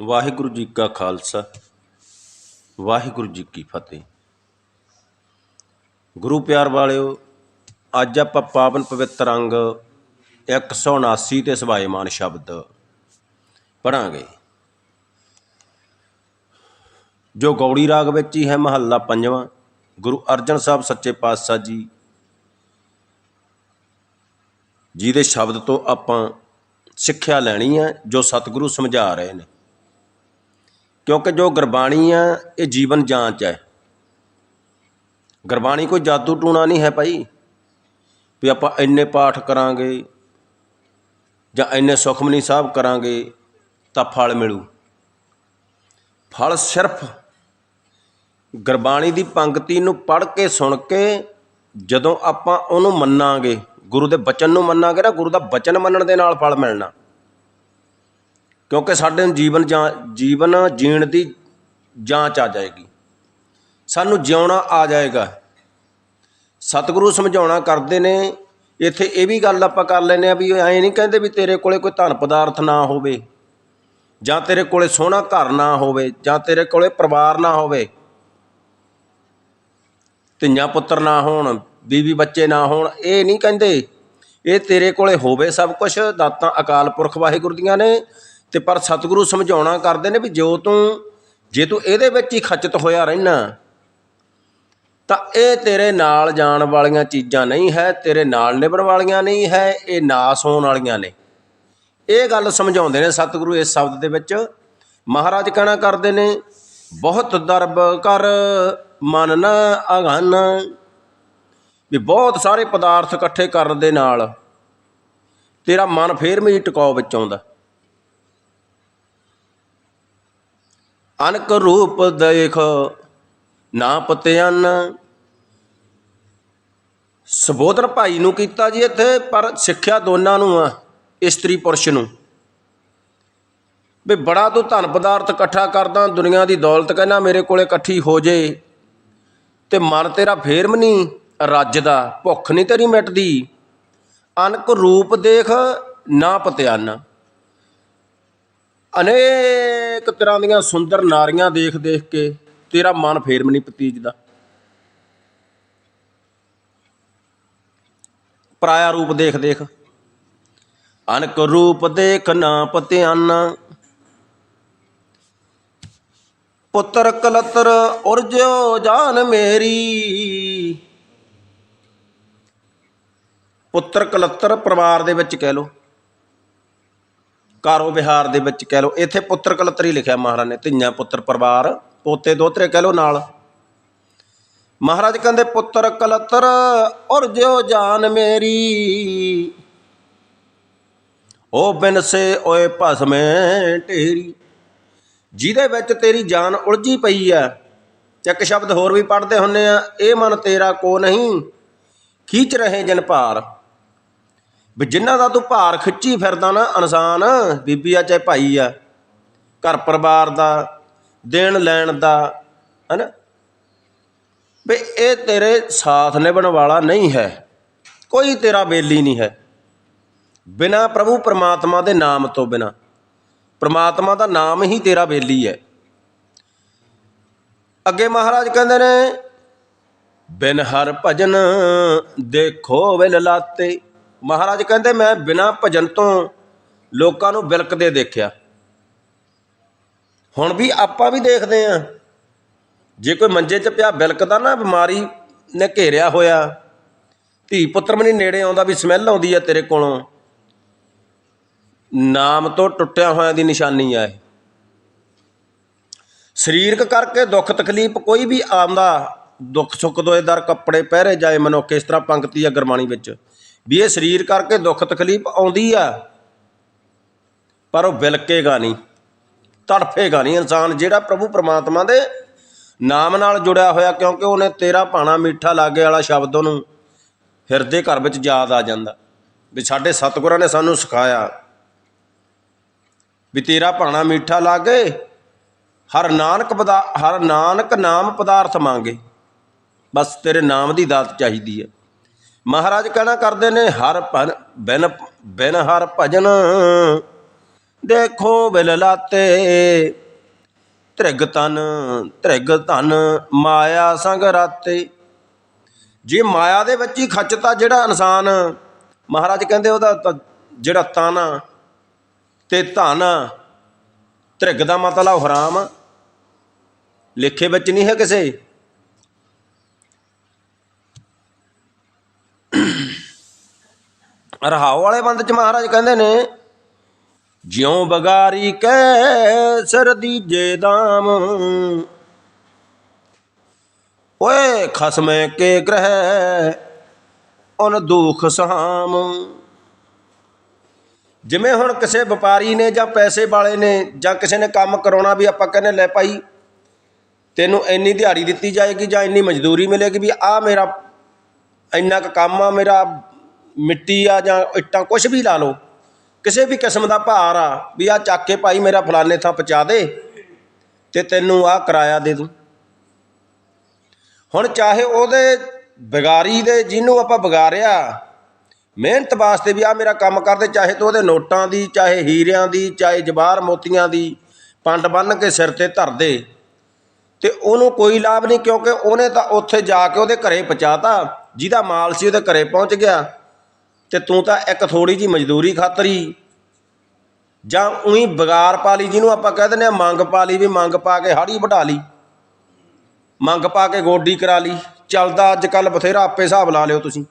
ਵਾਹਿਗੁਰੂ ਜੀ ਕਾ ਖਾਲਸਾ, ਵਾਹਿਗੁਰੂ ਜੀ ਕੀ ਫਤਿਹ। ਗੁਰੂ ਪਿਆਰ ਵਾਲਿਓ, ਅੱਜ ਆਪਾਂ ਪਾਵਨ ਪਵਿੱਤਰ ਅੰਗ 179 ਤੇ ਸਵਾਏਮਾਨ ਸ਼ਬਦ ਪੜਾਂਗੇ ਜੋ ਗੌੜੀ ਰਾਗ ਵਿੱਚ ਹੀ ਹੈ, ਮਹੱਲਾ ਪੰਜਵਾਂ, ਗੁਰੂ ਅਰਜਨ ਸਾਹਿਬ ਸੱਚੇ ਪਾਤਸ਼ਾਹ ਜੀ। ਜਿਹਦੇ ਸ਼ਬਦ ਤੋਂ ਆਪਾਂ ਸਿੱਖਿਆ ਲੈਣੀ ਹੈ, ਜੋ ਸਤਿਗੁਰੂ ਸਮਝਾ ਰਹੇ ਨੇ। ਕਿਉਂਕਿ ਜੋ ਗੁਰਬਾਣੀ ਆ, ਇਹ ਜੀਵਨ ਜਾਂਚ ਹੈ। ਗੁਰਬਾਣੀ ਕੋਈ ਜਾਦੂ ਟੂਣਾ ਨਹੀਂ ਹੈ ਭਾਈ, ਵੀ ਆਪਾਂ ਇੰਨੇ ਪਾਠ ਕਰਾਂਗੇ ਜਾਂ ਇੰਨੇ ਸੁਖਮਨੀ ਸਾਹਿਬ ਕਰਾਂਗੇ ਤਾਂ ਫਲ ਮਿਲੂ। ਫਲ ਸਿਰਫ ਗੁਰਬਾਣੀ ਦੀ ਪੰਕਤੀ ਨੂੰ ਪੜ੍ਹ ਕੇ ਸੁਣ ਕੇ ਜਦੋਂ ਆਪਾਂ ਉਹਨੂੰ ਮੰਨਾਂਗੇ, ਗੁਰੂ ਦੇ ਬਚਨ ਨੂੰ ਮੰਨਾਂਗੇ ਨਾ, ਗੁਰੂ ਦਾ ਬਚਨ ਮੰਨਣ ਦੇ ਨਾਲ ਫਲ ਮਿਲਣਾ। ਕਿਉਂਕਿ ਸਾਡੇ ਨੂੰ ਜੀਵਨ ਜਾਂ ਜੀਵਨ ਜੀਣ ਦੀ ਜਾਂਚ ਆ ਜਾਏਗੀ। ਸਾਨੂੰ ਜਿਉਣਾ ਆ ਜਾਏਗਾ। ਸਤਿਗੁਰੂ ਸਮਝਾਉਣਾ ਕਰਦੇ ਨੇ, ਇੱਥੇ ਇਹ ਵੀ ਗੱਲ ਆਪਾਂ ਕਰ ਲੈਨੇ ਆ ਵੀ ਐਂ ਨਹੀਂ ਕਹਿੰਦੇ ਵੀ ਤੇਰੇ ਕੋਲੇ ਕੋਈ ਧਨ ਪਦਾਰਥ ਨਾ ਹੋਵੇ, ਜਾਂ ਤੇਰੇ ਕੋਲੇ ਸੋਹਣਾ ਘਰ ਨਾ ਹੋਵੇ, ਜਾਂ ਤੇਰੇ ਕੋਲੇ ਪਰਿਵਾਰ ਨਾ ਹੋਵੇ। ਧੀਆਂ ਪੁੱਤਰ ਨਾ ਹੋਣ, ਬੀਵੀ ਬੱਚੇ ਨਾ ਹੋਣ, ਇਹ ਨਹੀਂ ਕਹਿੰਦੇ। ਇਹ ਤੇਰੇ ਕੋਲੇ ਹੋਵੇ ਸਭ ਕੁਝ ਦਾਤਾਂ ਅਕਾਲ ਪੁਰਖ ਵਾਹਿਗੁਰੂ ਦੀਆਂ ਨੇ ਤੇ ਪਰ ਸਤਿਗੁਰੂ ਸਮਝਾਉਣਾ ਕਰਦੇ ਨੇ ਵੀ ਜੋ ਤੂੰ, ਜੇ ਤੂੰ ਇਹਦੇ ਵਿੱਚ ਹੀ ਖਚਤ ਹੋਇਆ ਰਹਿਣਾ, ਤਾਂ ਇਹ ਤੇਰੇ ਨਾਲ ਜਾਣ ਵਾਲੀਆਂ ਚੀਜ਼ਾਂ ਨਹੀਂ ਹੈ, ਤੇਰੇ ਨਾਲ ਨਿਭਣ ਵਾਲੀਆਂ ਨਹੀਂ ਹੈ, ਇਹ ਨਾਸ ਹੋਣ ਵਾਲੀਆਂ ਨੇ। ਇਹ ਗੱਲ ਸਮਝਾਉਂਦੇ ਨੇ ਸਤਿਗੁਰੂ ਇਸ ਸ਼ਬਦ ਦੇ ਵਿੱਚ। ਮਹਾਰਾਜ ਕਹਿਣਾ ਕਰਦੇ ਨੇ, ਬਹੁਤ ਦਰਬ ਕਰ ਮਨ ਨਾ ਅਗਨ। ਵੀ ਬਹੁਤ ਸਾਰੇ ਪਦਾਰਥ ਇਕੱਠੇ ਕਰਨ ਦੇ ਨਾਲ ਤੇਰਾ ਮਨ ਫੇਰ ਵੀ ਟਿਕਾਉ ਵਿੱਚ ਆਉਂਦਾ। ਅਨਕ ਰੂਪ ਦੇਖ, ਨਾ ਪਤਿਆਨ ਸਬੋਧਰ ਭਾਈ ਨੂੰ ਕੀਤਾ ਜੀ ਇੱਥੇ, ਪਰ ਸਿੱਖਿਆ ਦੋਨਾਂ ਨੂੰ ਆ, ਇਸਤਰੀ ਪੁਰਸ਼ ਨੂੰ। ਵੀ ਬੜਾ ਤੂੰ ਧਨ ਪਦਾਰਥ ਇਕੱਠਾ ਕਰਦਾ, ਦੁਨੀਆ ਦੀ ਦੌਲਤ ਕਹਿੰਦਾ ਮੇਰੇ ਕੋਲੇ ਇਕੱਠੀ ਹੋ ਜੇ। ਤੇ ਮਨ ਤੇਰਾ ਫੇਰ ਵੀ ਨਹੀਂ ਰੱਜਦਾ ਭੁੱਖ ਨਹੀਂ ਤੇਰੀ ਮਿਟਦੀ। ਅਨਕ ਰੂਪ ਦੇਖ, ਨਾ ਪਤਿਆਨ ਅਨੇਕ ਤਰ੍ਹਾਂ ਦੀਆਂ ਸੁੰਦਰ ਨਾਰੀਆਂ ਦੇਖ ਦੇਖ ਕੇ ਤੇਰਾ ਮਨ ਫੇਰ ਵੀ ਨਹੀਂ ਪਤੀਜਦਾ। ਪਰਾਇਆ ਰੂਪ ਦੇਖ ਦੇਖ, ਅਨਕ ਰੂਪ ਦੇਖ ਨਾ ਪਤਿਆਨਾ। ਪੁੱਤਰ ਕਲਤਰ ਉਰਜੋ ਜਾਨ ਮੇਰੀ। ਪੁੱਤਰ ਕਲਤਰ ਪਰਿਵਾਰ ਦੇ ਵਿੱਚ ਕਹਿ ਲੋ ਕਾਰੋ ਵਿਹਾਰ ਦੇ ਵਿੱਚ ਕਹਿ ਲਓ, ਇੱਥੇ ਪੁੱਤਰ ਕਲਤਰ ਲਿਖਿਆ ਮਹਾਰਾਜ ਨੇ, ਧੀਆਂ ਪੁੱਤਰ ਪਰਿਵਾਰ, ਪੋਤੇ ਦੋਤਰੇ ਕਹਿ ਲਓ ਨਾਲ। ਮਹਾਰਾਜ ਕਹਿੰਦੇ, ਪੁੱਤਰ ਕਲਤਰ ਉਰਜੋ ਜਾਨ ਮੇਰੀ। ਉਹ ਬਿਨ ਸੇ ਓਏ ਭਸਮੇ ਢੇਰੀ। ਜਿਹਦੇ ਵਿੱਚ ਤੇਰੀ ਜਾਨ ਉਲਝੀ ਪਈ ਆ ਇੱਕ ਸ਼ਬਦ ਹੋਰ ਵੀ ਪੜ੍ਹਦੇ ਹੁੰਨੇ ਆ, ਇਹ ਮਨ ਤੇਰਾ ਕੋ ਨਹੀਂ, ਖੀਚ ਰਹੇ ਜਨ ਭਾਰ। ਵੀ ਜਿਨ੍ਹਾਂ ਦਾ ਤੂੰ ਭਾਰ ਖਿੱਚੀ ਫਿਰਦਾ ਨਾ ਇਨਸਾਨ, ਬੀਬੀ ਆ ਚਾਹੇ ਭਾਈ ਆ, ਘਰ ਪਰਿਵਾਰ ਦਾ, ਦੇਣ ਲੈਣ ਦਾ, ਹਨਾ? ਵੀ ਇਹ ਤੇਰੇ ਸਾਥ ਨਿਭਣ ਵਾਲਾ ਨਹੀਂ ਹੈ। ਕੋਈ ਤੇਰਾ ਬੇਲੀ ਨਹੀਂ ਹੈ। ਬਿਨਾ ਪ੍ਰਭੂ ਪਰਮਾਤਮਾ ਦੇ ਨਾਮ ਤੋਂ ਬਿਨਾ। ਪਰਮਾਤਮਾ ਦਾ ਨਾਮ ਹੀ ਤੇਰਾ ਬੇਲੀ ਹੈ। ਅੱਗੇ ਮਹਾਰਾਜ ਕਹਿੰਦੇ ਨੇ, ਬਿਨ ਹਰ ਭਜਨ ਦੇਖੋ ਵਿਲ ਲਾਤੇ। ਮਹਾਰਾਜ ਕਹਿੰਦੇ, ਮੈਂ ਬਿਨਾਂ ਭਜਨ ਤੋਂ ਲੋਕਾਂ ਨੂੰ ਬਿਲਕਦੇ ਦੇਖਿਆ। ਹੁਣ ਵੀ ਆਪਾਂ ਵੀ ਦੇਖਦੇ ਆਂ ਜੇ ਕੋਈ ਮੰਜੇ 'ਚ ਪਿਆ ਬਿਲਕਦਾ ਨਾ, ਬਿਮਾਰੀ ਨੇ ਘੇਰਿਆ ਹੋਇਆ। ਧੀ ਪੁੱਤਰ ਵੀ ਨਹੀਂ ਨੇੜੇ ਆਉਂਦਾ ਵੀ ਸਮੈਲ ਆਉਂਦੀ ਆ ਤੇਰੇ ਕੋਲੋਂ। ਨਾਮ ਤੋਂ ਟੁੱਟਿਆ ਹੋਇਆਂ ਦੀ ਨਿਸ਼ਾਨੀ ਆ ਇਹ। ਸਰੀਰਕ ਕਰਕੇ ਦੁੱਖ ਤਕਲੀਫ ਕੋਈ ਵੀ ਆਉਂਦਾ, ਦੁੱਖ ਸੁੱਖ ਦੋਏਦਾਰ ਕੱਪੜੇ ਪਹਿਰੇ ਜਾਏ ਮਨੁੱਖ ਇਸ ਤਰ੍ਹਾਂ ਪੰਕਤੀ ਆ ਗੁਰਬਾਣੀ ਵਿੱਚ। ਵੀ ਇਹ ਸਰੀਰ ਕਰਕੇ ਦੁੱਖ ਤਕਲੀਫ ਆਉਂਦੀ ਆ, ਪਰ ਉਹ ਬਿਲਕੇਗਾ ਨਹੀਂ, ਤੜਫੇਗਾ ਨਹੀਂ ਇਨਸਾਨ, ਜਿਹੜਾ ਪ੍ਰਭੂ ਪਰਮਾਤਮਾ ਦੇ ਨਾਮ ਨਾਲ ਜੁੜਿਆ ਹੋਇਆ, ਕਿਉਂਕਿ ਉਹਨੇ ਤੇਰਾ ਭਾਣਾ ਮਿੱਠਾ ਲਾਗੇ ਵਾਲਾ ਸ਼ਬਦ ਉਹਨੂੰ ਹਿਰਦੇ ਘਰ ਵਿੱਚ ਯਾਦ ਆ ਜਾਂਦਾ, ਵੀ ਸਾਡੇ ਸਤਿਗੁਰਾਂ ਨੇ ਸਾਨੂੰ ਸਿਖਾਇਆ ਵੀ ਤੇਰਾ ਭਾਣਾ ਮਿੱਠਾ ਲਾਗੇ, ਹਰ ਨਾਨਕ ਪਦਾ, ਹਰ ਨਾਨਕ ਨਾਮ ਪਦਾਰਥ ਮੰਗੇ, ਬਸ ਤੇਰੇ ਨਾਮ ਦੀ ਦਾਤ ਚਾਹੀਦੀ ਹੈ ਮਹਾਰਾਜ ਕਹਿਣਾ ਕਰਦੇ ਨੇ ਹਰ ਭਨ ਬਿਨ ਬਿਨ ਹਰ ਭਜਨ। ਦੇਖੋ ਬਿਲ ਲਾਤੇ ਤ੍ਰਿਗ ਤਨ ਤ੍ਰਿਗ ਧਨ ਮਾਇਆ ਸੰਗ ਰਾਤੇ। ਜੇ ਮਾਇਆ ਦੇ ਵਿੱਚ ਹੀ ਖੱਚਤਾ ਜਿਹੜਾ ਇਨਸਾਨ ਮਹਾਰਾਜ ਕਹਿੰਦੇ ਉਹਦਾ ਜਿਹੜਾ ਤਨ ਤੇ ਧਨ ਆ, ਤ੍ਰਿਗ ਦਾ ਮਤਲਬ ਹਰਾਮ। ਲਿਖੇ ਵਿੱਚ ਨਹੀਂ ਹੈ ਕਿਸੇ। ਰਹਾਉ ਵਾਲੇ ਬੰਦ ਚ ਮਹਾਰਾਜ ਕਹਿੰਦੇ ਨੇ, ਜਿਉ ਬਗਾਰੀ ਕੈ ਸਰ ਦੀਜੇ ਦਾਮ। ਓਏ ਖਸਮੇ ਕੇ ਗ੍ਰਹਿ, ਉਨ ਦੁਖ ਸਹਾਮ। ਜਿਵੇਂ ਹੁਣ ਕਿਸੇ ਵਪਾਰੀ ਨੇ ਜਾਂ ਪੈਸੇ ਵਾਲੇ ਨੇ ਜਾਂ ਕਿਸੇ ਨੇ ਕੰਮ ਕਰਾਉਣਾ ਵੀ ਆਪਾਂ ਕਹਿੰਦੇ ਲੈ ਭਾਈ, ਤੈਨੂੰ ਇੰਨੀ ਦਿਹਾੜੀ ਦਿੱਤੀ ਜਾਏਗੀ ਜਾਂ ਇੰਨੀ ਮਜ਼ਦੂਰੀ ਮਿਲੇਗੀ ਵੀ ਆ ਮੇਰਾ ਇੰਨਾ ਕੁ ਕੰਮ ਆ, ਮੇਰਾ ਮਿੱਟੀ ਆ ਜਾਂ ਇੱਟਾਂ ਕੁਛ ਵੀ ਲਾ ਲਓ, ਕਿਸੇ ਵੀ ਕਿਸਮ ਦਾ ਭਾਰ ਆ, ਵੀ ਆ ਚੱਕ ਕੇ ਭਾਈ ਮੇਰਾ ਫਲਾਣੇ ਥਾਂ ਪਹੁੰਚਾ ਦੇ ਤੇ ਤੈਨੂੰ ਆ ਕਿਰਾਇਆ ਦੇ ਦੂੰ। ਹੁਣ ਚਾਹੇ ਉਹਦੇ ਵਿਗਾਰੀ ਦੇ ਜਿਹਨੂੰ ਆਪਾਂ ਵਿਗਾਰਿਆ ਮਿਹਨਤ ਵਾਸਤੇ ਵੀ ਆ ਮੇਰਾ ਕੰਮ ਕਰਦੇ, ਚਾਹੇ ਤੂੰ ਉਹਦੇ ਨੋਟਾਂ ਦੀ, ਚਾਹੇ ਹੀਰਿਆਂ ਦੀ, ਚਾਹੇ ਜਵਾਰ ਮੋਤੀਆਂ ਦੀ, ਪੰਡ ਬੰਨ ਕੇ ਸਿਰ ਤੇ ਧਰ ਦੇ, ਤੇ ਉਹਨੂੰ ਕੋਈ ਲਾਭ ਨਹੀਂ ਕਿਉਂਕਿ ਉਹਨੇ ਤਾਂ ਉੱਥੇ ਜਾ ਕੇ ਉਹਦੇ ਘਰੇ ਪਹੁੰਚਾਤਾ ਜਿਹਦਾ ਮਾਲ ਸੀ ਉਹਦੇ ਘਰੇ ਪਹੁੰਚ ਗਿਆ। ਤੇ ਤੂੰ ਤਾਂ ਇੱਕ ਥੋੜੀ ਜੀ ਮਜ਼ਦੂਰੀ ਖਾਤਰੀ ਜਾਂ ਉਹੀ ਬਗਾਰ ਪਾ ਲਈ ਜਿਹਨੂੰ ਆਪਾਂ ਕਹਿ ਦਿੰਦੇ ਆ ਮੰਗ ਪਾ ਲਈ ਵੀ ਮੰਗ ਪਾ ਕੇ ਹਾੜੀ ਵਢਾ ਲਈ, ਮੰਗ ਪਾ ਕੇ ਗੋਡੀ ਕਰਾ ਲਈ, ਚੱਲਦਾ ਅੱਜ ਕੱਲ ਬਥੇਰਾ ਆਪੇ ਹਿਸਾਬ ਲਾ ਲਿਓ ਤੁਸੀਂ।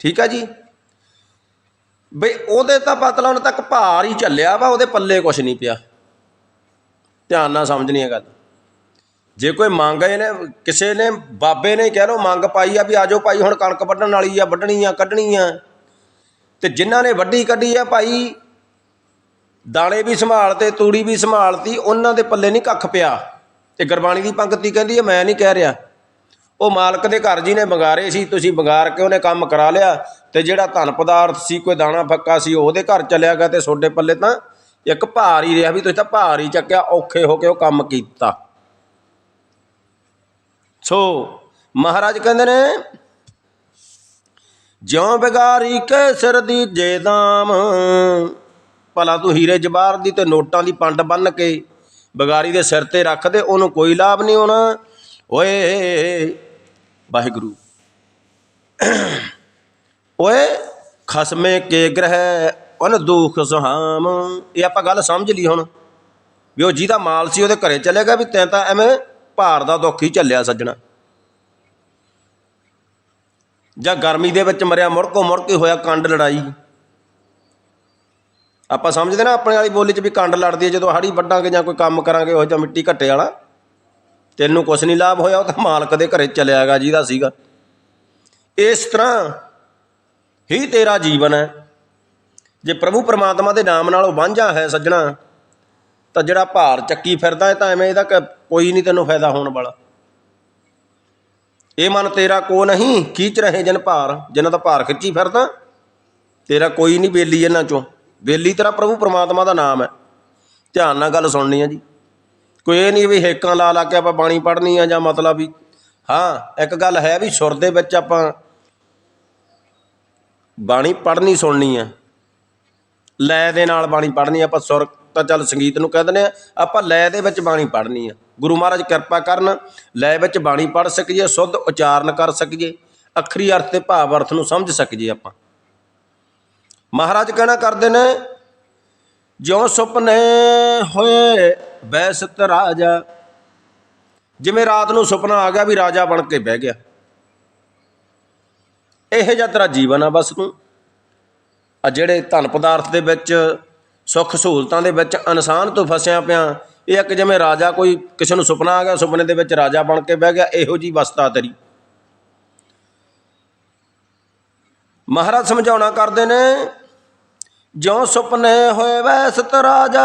ਠੀਕ ਆ ਜੀ? ਬਈ ਉਹਦੇ ਤਾਂ ਪਤਲਾ ਹੁਣ ਤੱਕ ਭਾਰ ਹੀ ਚੱਲਿਆ ਵਾ, ਉਹਦੇ ਪੱਲੇ ਕੁਛ ਨਹੀਂ ਪਿਆ। ਧਿਆਨ ਨਾਲ ਸਮਝਣੀ ਹੈ ਗੱਲ। ਜੇ ਕੋਈ ਮੰਗ ਇਹਨੇ ਕਿਸੇ ਨੇ, ਬਾਬੇ ਨੇ ਕਹਿ ਲਓ, ਮੰਗ ਪਾਈ ਆ ਵੀ ਆਜੋ ਭਾਈ, ਹੁਣ ਕਣਕ ਵੱਢਣ ਵਾਲੀ ਆ, ਵੱਢਣੀ ਆ, ਕੱਢਣੀ ਆ। ਤੇ ਜਿਨ੍ਹਾਂ ਨੇ ਵੱਢੀ ਕੱਢੀ ਆ ਭਾਈ, ਦਾਣੇ ਵੀ ਸੰਭਾਲ ਤੇ ਤੂੜੀ ਵੀ ਸੰਭਾਲਤੀ, ਉਹਨਾਂ ਦੇ ਪੱਲੇ ਨਹੀਂ ਕੱਖ ਪਿਆ। ਤੇ ਗੁਰਬਾਣੀ ਦੀ ਪੰਕਤੀ ਕਹਿੰਦੀ ਹੈ ਮੈਂ ਨਹੀਂ ਕਹਿ ਰਿਹਾ। ਉਹ ਮਾਲਕ ਦੇ ਘਰ ਜੀ ਨੇ ਬੰਗਾਰੇ ਸੀ, ਤੁਸੀਂ ਬੰਗਾਰ ਕੇ ਉਹਨੇ ਕੰਮ ਕਰਾ ਲਿਆ, ਤੇ ਜਿਹੜਾ ਧਨ ਪਦਾਰਥ ਸੀ, ਕੋਈ ਦਾਣਾ ਫੱਕਾ ਸੀ, ਉਹਦੇ ਘਰ ਚਲਿਆ ਗਿਆ ਤੇ ਤੁਹਾਡੇ ਪੱਲੇ ਤਾਂ ਇੱਕ ਭਾਰ ਹੀ ਰਿਹਾ ਵੀ ਤੁਸੀਂ ਤਾਂ ਭਾਰ ਹੀ ਚੱਕਿਆ, ਔਖੇ ਹੋ ਕੇ ਉਹ ਕੰਮ ਕੀਤਾ। ਸੋ ਮਹਾਰਾਜ ਕਹਿੰਦੇ ਨੇ, ਜਿਉ ਬਿਗਾਰੀ ਕੇ ਸਿਰ ਦੀ ਜੇ ਦਾਮ, ਭਲਾ ਤੂੰ ਹੀਰੇ ਜਵਾਰ ਦੀ ਤੇ ਨੋਟਾਂ ਦੀ ਪੰਡ ਬੰਨ ਕੇ ਬਿਗਾਰੀ ਦੇ ਸਿਰ ਤੇ ਰੱਖ ਦੇ, ਉਹਨੂੰ ਕੋਈ ਲਾਭ ਨਹੀਂ ਹੋਣਾ। ਓਏ, ਵਾਹਿਗੁਰੂ। ਓਏ, ਖਸਮੇ ਕੇ ਗ੍ਰਹਿ ਅਨ ਦੁਖ ਸੁਹਾਮ। ਇਹ ਆਪਾਂ ਗੱਲ ਸਮਝ ਲਈ ਹੁਣ। ਵੀ ਉਹ ਜਿਹਦਾ ਮਾਲ ਸੀ, ਉਹਦੇ ਘਰੇ ਚਲੇ ਚਲੇਗਾ ਵੀ ਤੈਂ ਤਾਂ ਐਵੇਂ ਭਾਰ ਦਾ ਦੁੱਖ ਹੀ ਝੱਲਿਆ ਸੱਜਣਾ। ਜਾਂ ਗਰਮੀ ਦੇ ਵਿੱਚ ਮਰਿਆ ਮੁੜਕੋ ਮੁੜਕੇ ਹੋਇਆ ਕੰਡ ਲੜਾਈ। ਆਪਾਂ ਸਮਝਦੇ ਨਾ ਆਪਣੇ ਵਾਲੀ ਬੋਲੀ 'ਚ ਵੀ ਕੰਡ ਲੜਦੀ ਹੈ, ਜਦੋਂ ਹਾੜੀ ਵੱਢਾਂਗੇ ਜਾਂ ਕੋਈ ਕੰਮ ਕਰਾਂਗੇ, ਉਹ ਜਾਂ ਮਿੱਟੀ ਘੱਟੇ ਵਾਲਾ। ਤੈਨੂੰ ਕੁਛ ਨਹੀਂ ਲਾਭ ਹੋਇਆ, ਉਹ ਤਾਂ ਮਾਲਕ ਦੇ ਘਰੇ ਚਲਿਆ ਗਿਆ ਜਿਹਦਾ ਸੀਗਾ। ਇਸ ਤਰ੍ਹਾਂ ਹੀ ਤੇਰਾ ਜੀਵਨ ਹੈ। ਜੇ ਪ੍ਰਭੂ ਪਰਮਾਤਮਾ ਦੇ ਨਾਮ ਨਾਲ ਉਹ ਵਾਂਝਾ ਹੈ ਸੱਜਣਾ ਤਾਂ ਜਿਹੜਾ ਭਾਰ ਚੱਕੀ ਫਿਰਦਾ ਹੈ ਤਾਂ ਐਵੇਂ ਇਹਦਾ ਕ- ਕੋਈ ਨਹੀਂ ਤੈਨੂੰ ਫਾਇਦਾ ਹੋਣ ਵਾਲਾ। ਇਹ ਮਨ ਤੇਰਾ ਕੋ ਨਹੀਂ, ਖੀਚ ਰਹੇ ਜਨ ਭਾਰ, ਜਿਨ੍ਹਾਂ ਦਾ ਭਾਰ ਖਿੱਚੀ ਫਿਰਦਾ, ਤੇਰਾ ਕੋਈ ਨਹੀਂ ਬੇਲੀ ਇਹਨਾਂ ਚੋਂ। ਬੇਲੀ ਤੇਰਾ ਪ੍ਰਭੂ ਪਰਮਾਤਮਾ ਦਾ ਨਾਮ ਹੈ। ਧਿਆਨ ਨਾਲ ਗੱਲ ਸੁਣਨੀ ਹੈ ਜੀ। ਕੋਈ ਇਹ ਨਹੀਂ ਵੀ ਹੇਕਾਂ ਲਾ ਲਾ ਕੇ ਆਪਾਂ ਬਾਣੀ ਪੜ੍ਹਨੀ ਆ ਜਾਂ ਮਤਲਬ ਵੀ, ਹਾਂ, ਇੱਕ ਗੱਲ ਹੈ ਵੀ ਸੁਰ ਦੇ ਵਿੱਚ ਆਪਾਂ ਬਾਣੀ ਪੜ੍ਹਨੀ ਸੁਣਨੀ ਆ। ਲੈ ਦੇ ਨਾਲ ਬਾਣੀ ਪੜ੍ਹਨੀ ਆਪਾਂ ਸੁਰ ਤਾਂ ਚੱਲ ਸੰਗੀਤ ਨੂੰ ਕਹਿ ਦਿੰਦੇ ਆ, ਆਪਾਂ ਲੈ ਦੇ ਵਿੱਚ ਬਾਣੀ ਪੜ੍ਹਨੀ ਆ। ਗੁਰੂ ਮਹਾਰਾਜ ਕਿਰਪਾ ਕਰਨ, ਲੈ ਵਿੱਚ ਬਾਣੀ ਪੜ੍ਹ ਸਕੀਏ, ਸੁੱਧ ਉਚਾਰਨ ਕਰ ਸਕੀਏ, ਅੱਖਰੀ ਅਰਥ ਤੇ ਭਾਵ ਅਰਥ ਨੂੰ ਸਮਝ ਸਕੀਏ ਆਪਾਂ। ਮਹਾਰਾਜ ਕਹਿਣਾ ਕਰਦੇ ਨੇ, ਜਿਉ ਸੁਪਨੇ ਹੋਏ ਬੈਸਤ ਰਾਜਾ, ਜਿਵੇਂ ਰਾਤ ਨੂੰ ਸੁਪਨਾ ਆ ਗਿਆ ਵੀ ਰਾਜਾ ਬਣ ਕੇ ਬਹਿ ਗਿਆ। ਇਹ ਜਿਹਾ ਤੇਰਾ ਜੀਵਨ ਆ ਬਸ ਤੂੰ। ਆ ਜਿਹੜੇ ਧਨ ਪਦਾਰਥ ਦੇ ਵਿੱਚ ਸੁੱਖ ਸਹੂਲਤਾਂ ਦੇ ਵਿੱਚ ਇਨਸਾਨ ਤੋਂ ਫਸਿਆ ਪਿਆ। ਇਹ ਇੱਕ ਜਿਵੇਂ ਰਾਜਾ ਕੋਈ ਕਿਸੇ ਨੂੰ ਸੁਪਨਾ ਆ ਗਿਆ, ਸੁਪਨੇ ਦੇ ਵਿੱਚ ਰਾਜਾ ਬਣ ਕੇ ਬਹਿ ਗਿਆ, ਇਹੋ ਜੀ ਵਸਤਾ ਤੇਰੀ। ਮਹਾਰਾਜ ਸਮਝਾਉਣਾ ਕਰਦੇ ਨੇ, ਜਿਉ ਸੁਪਨੇ ਹੋਏ ਵੈਸਤ ਰਾਜਾ,